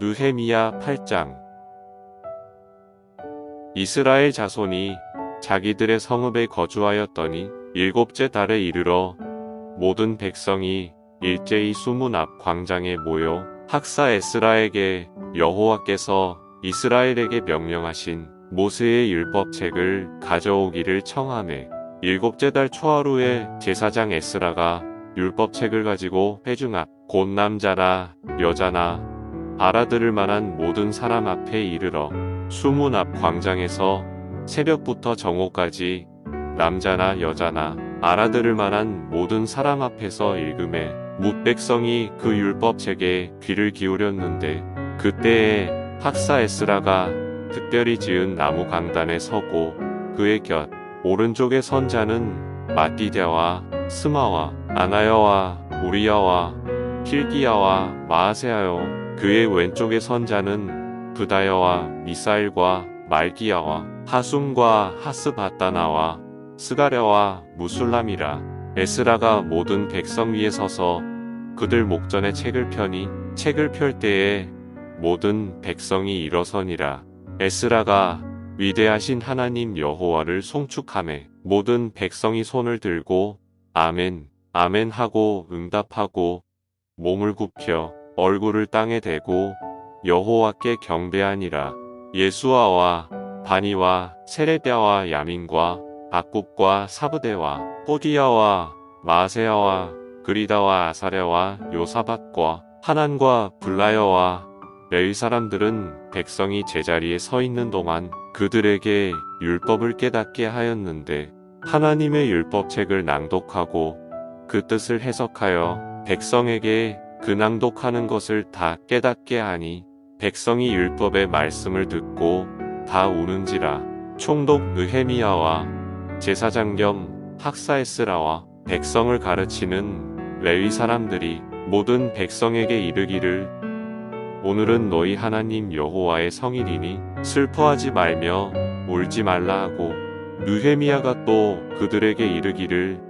느헤미야 8장. 이스라엘 자손이 자기들의 성읍에 거주하였더니 일곱째 달에 이르러 모든 백성이 일제히 수문 앞 광장에 모여 학사 에스라에게 여호와께서 이스라엘에게 명령하신 모세의 율법책을 가져오기를 청하매 일곱째 달 초하루에 제사장 에스라가 율법책을 가지고 회중 앞 곧 남자나 여자나 알아들을 만한 모든 사람 앞에 이르러 수문 앞 광장에서 새벽부터 정오까지 남자나 여자나 알아들을 만한 모든 사람 앞에서 읽음에 뭇백성이 그 율법책에 귀를 기울였는데 그때에 학사 에스라가 특별히 지은 나무 강단에 서고 그의 곁 오른쪽에 선 자는 마띠자와 스마와 아나야와 우리야와 힐기야와 마아세야요 그의 왼쪽에 선 자는 부다야와 미사일과 말기야와 하숨과 하스바다나와 스가랴와 무술람이라. 에스라가 모든 백성 위에 서서 그들 목전에 책을 펴니 책을 펼 때에 모든 백성이 일어서니라. 에스라가 위대하신 하나님 여호와를 송축함에 모든 백성이 손을 들고 아멘 아멘 하고 응답하고 몸을 굽혀 얼굴을 땅에 대고 여호와께 경배하니라. 예수아와 바니와 세레비아와 야민과 아굽과 사브데와 호디야와 마세야와 그리다와 아사랴와 요사밭과 하난과 블라여와 레위 사람들은 백성이 제자리에 서 있는 동안 그들에게 율법을 깨닫게 하였는데 하나님의 율법책을 낭독하고 그 뜻을 해석하여 백성에게 그 낭독하는 것을 다 깨닫게 하니 백성이 율법의 말씀을 듣고 다 우는지라 총독 느헤미야와 제사장 겸 학사에스라와 백성을 가르치는 레위 사람들이 모든 백성에게 이르기를 오늘은 너희 하나님 여호와의 성일이니 슬퍼하지 말며 울지 말라 하고 느헤미야가 또 그들에게 이르기를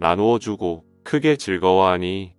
나누어 주고 크게 즐거워하니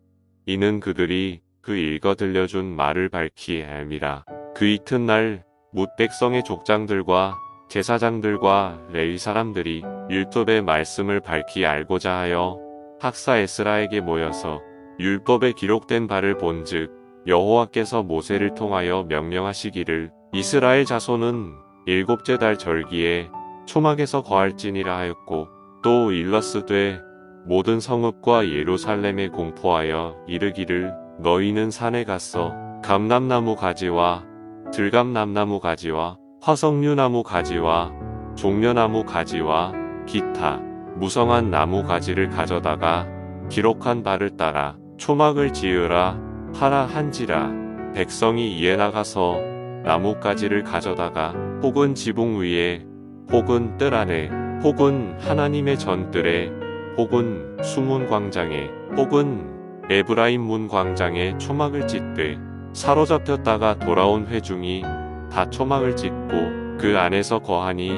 이는 그들이 그 읽어 들려준 말을 밝히 알미라. 그 이튿날 뭇 백성의 족장들과 제사장들과 레위 사람들이 율법의 말씀을 밝히 알고자 하여 학사 에스라에게 모여서 율법에 기록된 바를 본즉 여호와께서 모세를 통하여 명령하시기를 이스라엘 자손은 일곱째 달 절기에 초막에서 거할지니라 하였고 또 일러스되 모든 성읍과 예루살렘에 공포하여 이르기를 너희는 산에 가서 감람나무 가지와 들감남나무 가지와 화석류나무 가지와 종려나무 가지와 기타 무성한 나무 가지를 가져다가 기록한 바를 따라 초막을 지으라 하라 한지라. 백성이 이에 나가서 나뭇가지를 가져다가 혹은 지붕 위에 혹은 뜰 안에 혹은 하나님의 전뜰에 혹은 수문 광장에 혹은 에브라임 문 광장에 초막을 찢되 사로잡혔다가 돌아온 회중이 다 초막을 찢고 그 안에서 거하니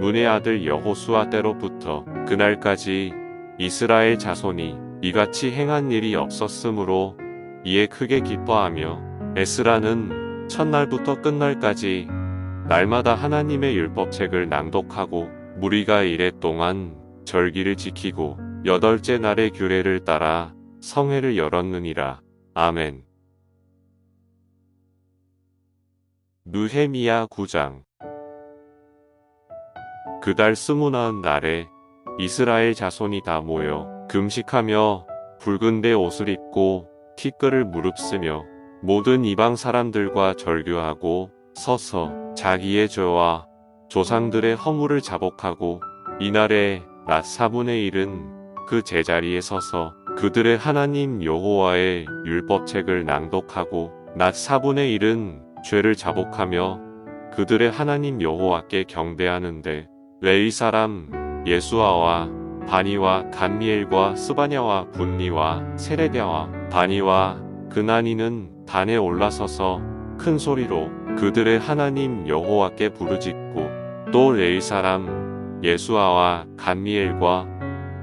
문의 아들 여호수아 때로부터 그날까지 이스라엘 자손이 이같이 행한 일이 없었으므로 이에 크게 기뻐하며 에스라는 첫날부터 끝날까지 날마다 하나님의 율법책을 낭독하고 무리가 이래 동안 절기를 지키고 여덟째 날의 규례를 따라 성회를 열었느니라. 아멘. 느헤미야 9장 그달 스무나흔 날에 이스라엘 자손이 다 모여 금식하며 붉은데 옷을 입고 티끌을 무릅쓰며 모든 이방 사람들과 절규하고 서서 자기의 죄와 조상들의 허물을 자복하고 이날에 낮 4분의 1은 그 제자리에 서서 그들의 하나님 여호와의 율법책을 낭독하고 낮 4분의 1은 죄를 자복하며 그들의 하나님 여호와께 경배하는데 레위 사람 예수아와 바니와 간미엘과 스바냐와 분니와 세레비아와 바니와 그나니는 단에 올라서서 큰 소리로 그들의 하나님 여호와께 부르짖고 또 레위 사람 예수아와 간미엘과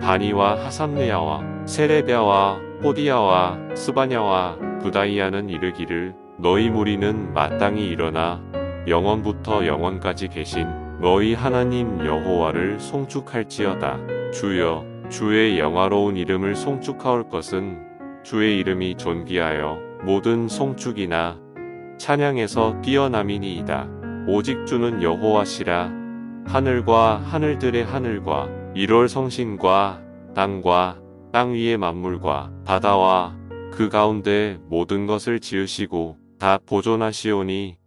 바니와 하삼느야와 세레비아와 호디야와 스바냐와 부다이아는 이르기를 너희 무리는 마땅히 일어나 영원부터 영원까지 계신 너희 하나님 여호와를 송축할지어다. 주여, 주의 영화로운 이름을 송축하올 것은 주의 이름이 존귀하여 모든 송축이나 찬양에서 뛰어남이니이다. 오직 주는 여호와시라 하늘과 하늘들의 하늘과 일월 성신과 땅과 땅 위의 만물과 바다와 그 가운데 모든 것을 지으시고 다 보존하시오니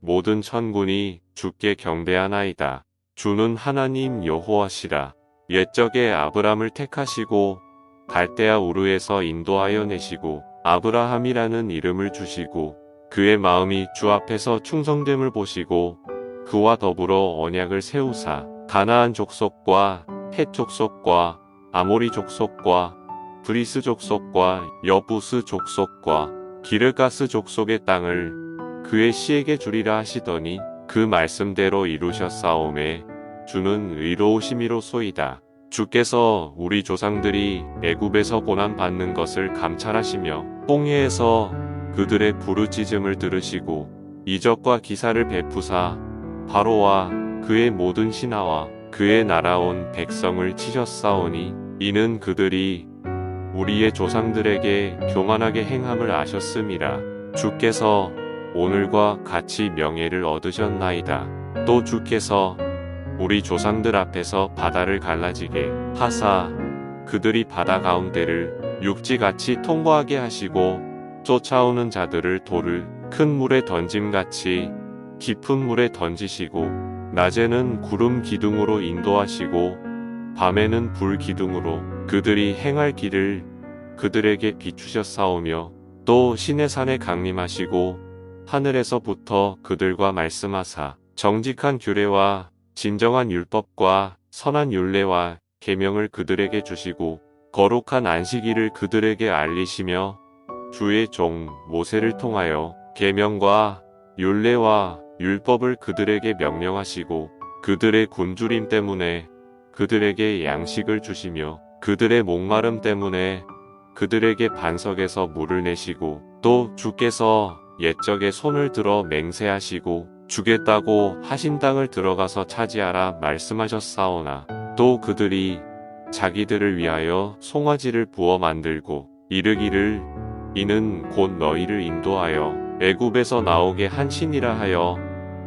모든 천군이 주께 경배하나이다. 주는 하나님 여호와시라. 옛적에 아브람을 택하시고 갈대아 우르에서 인도하여 내시고 아브라함이라는 이름을 주시고 그의 마음이 주 앞에서 충성됨을 보시고 그와 더불어 언약을 세우사 가나안 족속과 헷 족속과 아모리 족속과 브리스 족속과 여부스 족속과 기르가스 족속의 땅을 그의 씨에게 주리라 하시더니 그 말씀대로 이루셨사오매 주는 의로우심이로소이다. 주께서 우리 조상들이 애굽에서 고난 받는 것을 감찰하시며 홍해에서 그들의 부르짖음을 들으시고 이적과 기사를 베푸사 바로와 그의 모든 신하와 그의 날아온 백성을 치셨사오니 이는 그들이 우리의 조상들에게 교만하게 행함을 아셨음이라 주께서 오늘과 같이 명예를 얻으셨나이다. 또 주께서 우리 조상들 앞에서 바다를 갈라지게 하사 그들이 바다 가운데를 육지같이 통과하게 하시고 쫓아오는 자들을 돌을 큰 물에 던짐같이 깊은 물에 던지시고 낮에는 구름 기둥으로 인도하시고 밤에는 불 기둥으로 그들이 행할 길을 그들에게 비추셨사오며 또 신의 산에 강림하시고 하늘에서부터 그들과 말씀하사 정직한 규례와 진정한 율법과 선한 율례와 계명을 그들에게 주시고 거룩한 안식일을 그들에게 알리시며 주의 종 모세를 통하여 계명과 율례와 율법을 그들에게 명령하시고 그들의 굶주림 때문에 그들에게 양식을 주시며 그들의 목마름 때문에 그들에게 반석에서 물을 내시고 또 주께서 옛적에 손을 들어 맹세하시고 주겠다고 하신 땅을 들어가서 차지하라 말씀하셨사오나 또 그들이 자기들을 위하여 송아지를 부어 만들고 이르기를 이는 곧 너희를 인도하여 애굽에서 나오게 한 신이라 하여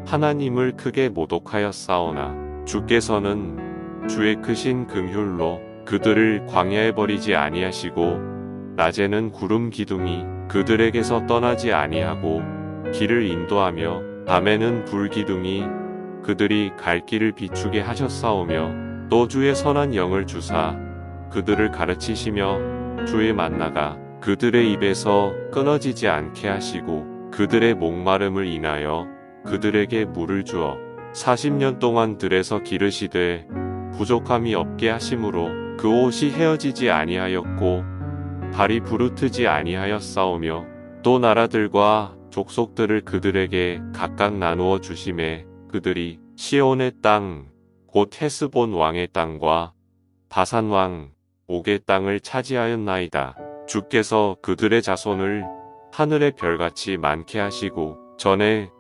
하나님을 크게 모독하였사오나 주께서는 주의 크신 긍휼로 그들을 광야에 버리지 아니하시고 낮에는 구름 기둥이 그들에게서 떠나지 아니하고 길을 인도하며 밤에는 불 기둥이 그들이 갈 길을 비추게 하셨사오며 또 주의 선한 영을 주사 그들을 가르치시며 주의 만나가 그들의 입에서 끊어지지 않게 하시고 그들의 목마름을 인하여 그들에게 물을 주어 40년 동안 들에서 기르시되 부족함이 없게 하심으로 그 옷이 헤어지지 아니하였고 발이 부르트지 아니하였사오며 또 나라들과 족속들을 그들에게 각각 나누어 주심에 그들이 시온의 땅 곧 헤스본 왕의 땅과 바산 왕 옥의 땅을 차지하였나이다. 주께서 그들의 자손을 하늘의 별같이 많게 하시고 전에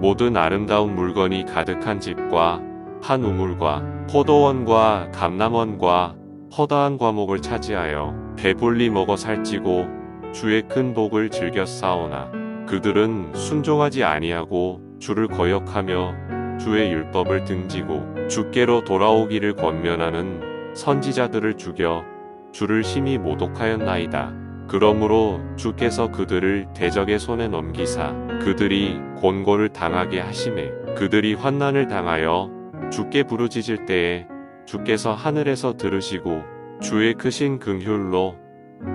모든 아름다운 물건이 가득한 집과 한 우물과 포도원과 감남원과 허다한 과목을 차지하여 배불리 먹어 살찌고 주의 큰 복을 즐겨 싸우나 그들은 순종하지 아니하고 주를 거역하며 주의 율법을 등지고 주께로 돌아오기를 권면하는 선지자들을 죽여 주를 심히 모독하였나이다. 그러므로 주께서 그들을 대적의 손에 넘기사 그들이 곤고를 당하게 하심에 그들이 환난을 당하여 주께 부르짖을 때에 주께서 하늘에서 들으시고 주의 크신 긍휼로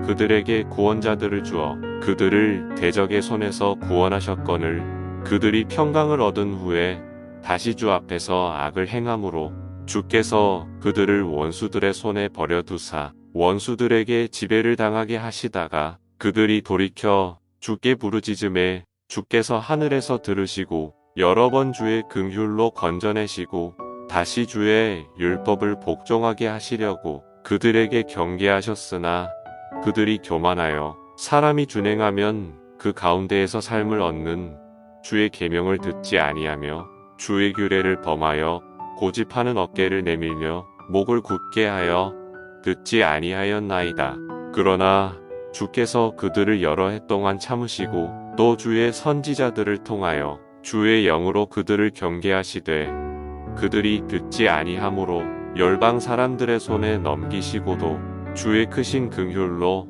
그들에게 구원자들을 주어 그들을 대적의 손에서 구원하셨거늘 그들이 평강을 얻은 후에 다시 주 앞에서 악을 행함으로 주께서 그들을 원수들의 손에 버려두사 원수들에게 지배를 당하게 하시다가 그들이 돌이켜 주께 부르짖음에 주께서 하늘에서 들으시고 여러 번 주의 긍휼로 건져내시고 다시 주의 율법을 복종하게 하시려고 그들에게 경계하셨으나 그들이 교만하여 사람이 준행하면 그 가운데에서 삶을 얻는 주의 계명을 듣지 아니하며 주의 규례를 범하여 고집하는 어깨를 내밀며 목을 굳게 하여 듣지 아니하였나이다. 그러나 주께서 그들을 여러 해 동안 참으시고 또 주의 선지자들을 통하여 주의 영으로 그들을 경계하시되 그들이 듣지 아니하므로 열방 사람들의 손에 넘기시고도 주의 크신 긍휼로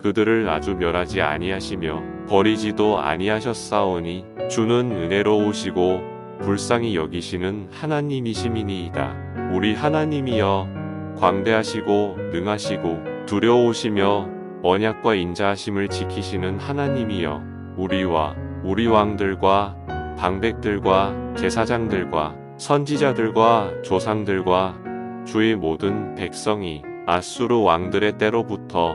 그들을 아주 멸하지 아니하시며 버리지도 아니하셨사오니 주는 은혜로우시고 불쌍히 여기시는 하나님이시미니이다. 우리 하나님이여 광대하시고 능하시고 두려우시며 언약과 인자하심을 지키시는 하나님이여 우리와 우리 왕들과 방백들과 제사장들과 선지자들과 조상들과 주의 모든 백성이 아수르 왕들의 때로부터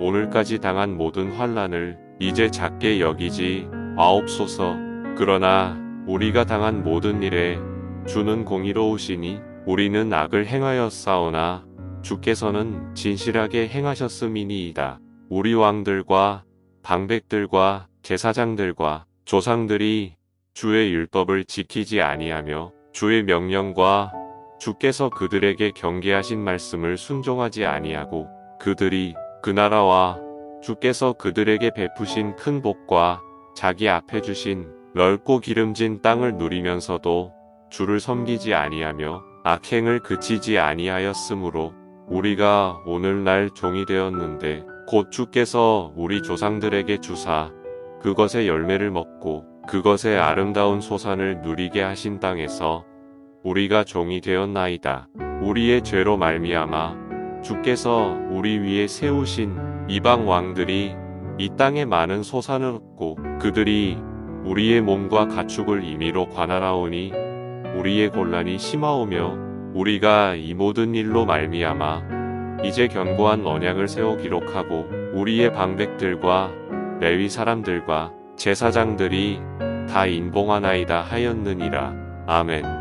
오늘까지 당한 모든 환란을 이제 작게 여기지 마옵소서. 그러나 우리가 당한 모든 일에 주는 공의로우시니 우리는 악을 행하였사오나 주께서는 진실하게 행하셨음이니이다. 우리 왕들과 방백들과 제사장들과 조상들이 주의 율법을 지키지 아니하며 주의 명령과 주께서 그들에게 경계하신 말씀을 순종하지 아니하고 그들이 그 나라와 주께서 그들에게 베푸신 큰 복과 자기 앞에 주신 넓고 기름진 땅을 누리면서도 주를 섬기지 아니하며 악행을 그치지 아니하였으므로 우리가 오늘날 종이 되었는데 곧 주께서 우리 조상들에게 주사 그것의 열매를 먹고 그것의 아름다운 소산을 누리게 하신 땅에서 우리가 종이 되었나이다. 우리의 죄로 말미암아 주께서 우리 위에 세우신 이방 왕들이 이 땅에 많은 소산을 얻고 그들이 우리의 몸과 가축을 임의로 관할하오니 우리의 곤란이 심하오며 우리가 이 모든 일로 말미암아 이제 견고한 언약을 세워 기록하고 우리의 방백들과 레위 사람들과 제사장들이 다 인봉하나이다 하였느니라. 아멘.